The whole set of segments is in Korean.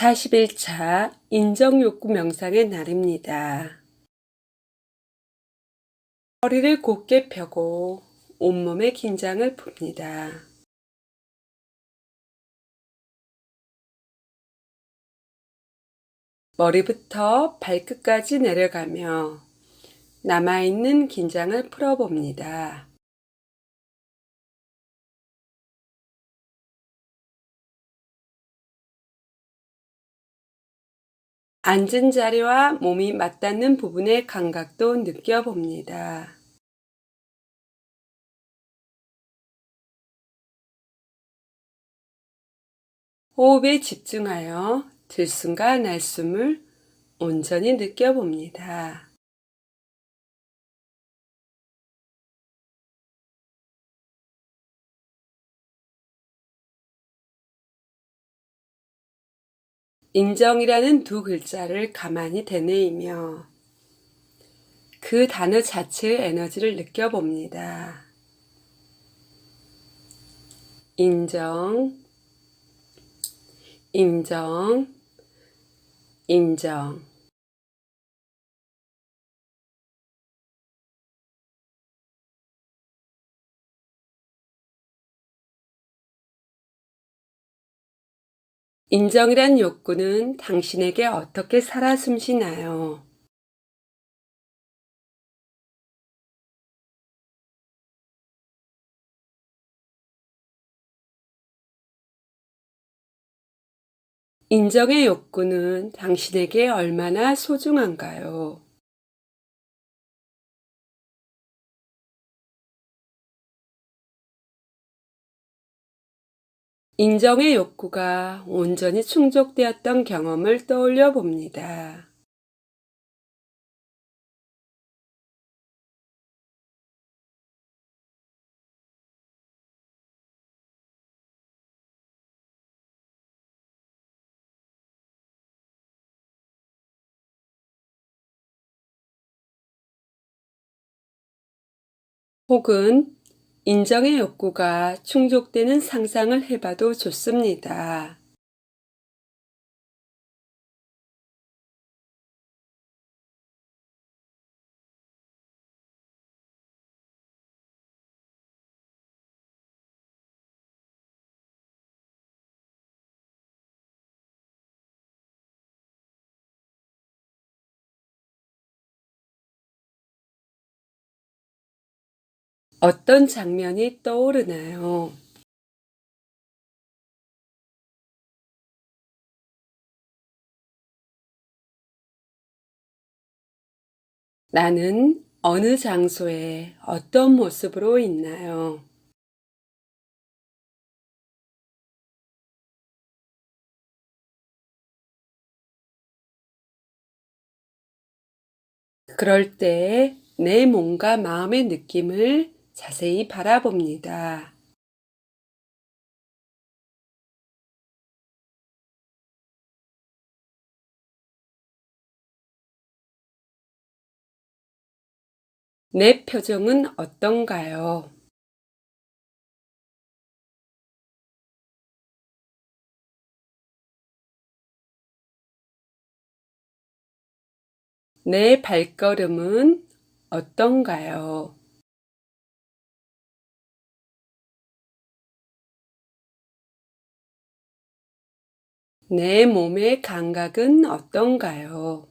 41차 인정욕구 명상의 날입니다. 허리를 곧게 펴고 온몸의 긴장을 풉니다. 머리부터 발끝까지 내려가며 남아있는 긴장을 풀어봅니다. 앉은 자리와 몸이 맞닿는 부분의 감각도 느껴봅니다. 호흡에 집중하여 들숨과 날숨을 온전히 느껴봅니다. 인정이라는 두 글자를 가만히 되뇌이며 그 단어 자체의 에너지를 느껴봅니다. 인정, 인정, 인정. 인정이란 욕구는 당신에게 어떻게 살아 숨쉬나요? 인정의 욕구는 당신에게 얼마나 소중한가요? 인정의 욕구가 온전히 충족되었던 경험을 떠올려 봅니다. 혹은 인정의 욕구가 충족되는 상상을 해봐도 좋습니다. 어떤 장면이 떠오르나요? 나는 어느 장소에 어떤 모습으로 있나요? 그럴 때 내 몸과 마음의 느낌을 자세히 바라봅니다. 내 표정은 어떤가요? 내 발걸음은 어떤가요? 내 몸의 감각은 어떤가요?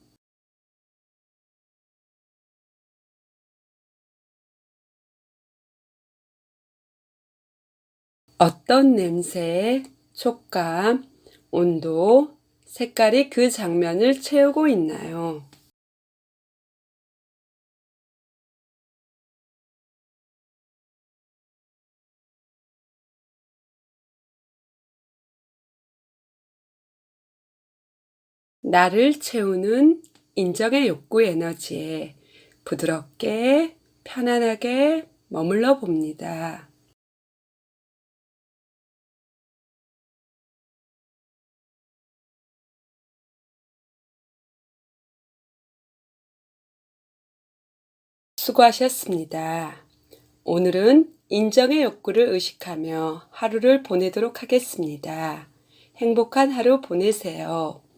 어떤 냄새, 촉감, 온도, 색깔이 그 장면을 채우고 있나요? 나를 채우는 인정의 욕구 에너지에 부드럽게 편안하게 머물러 봅니다. 수고하셨습니다. 오늘은 인정의 욕구를 의식하며 하루를 보내도록 하겠습니다. 행복한 하루 보내세요.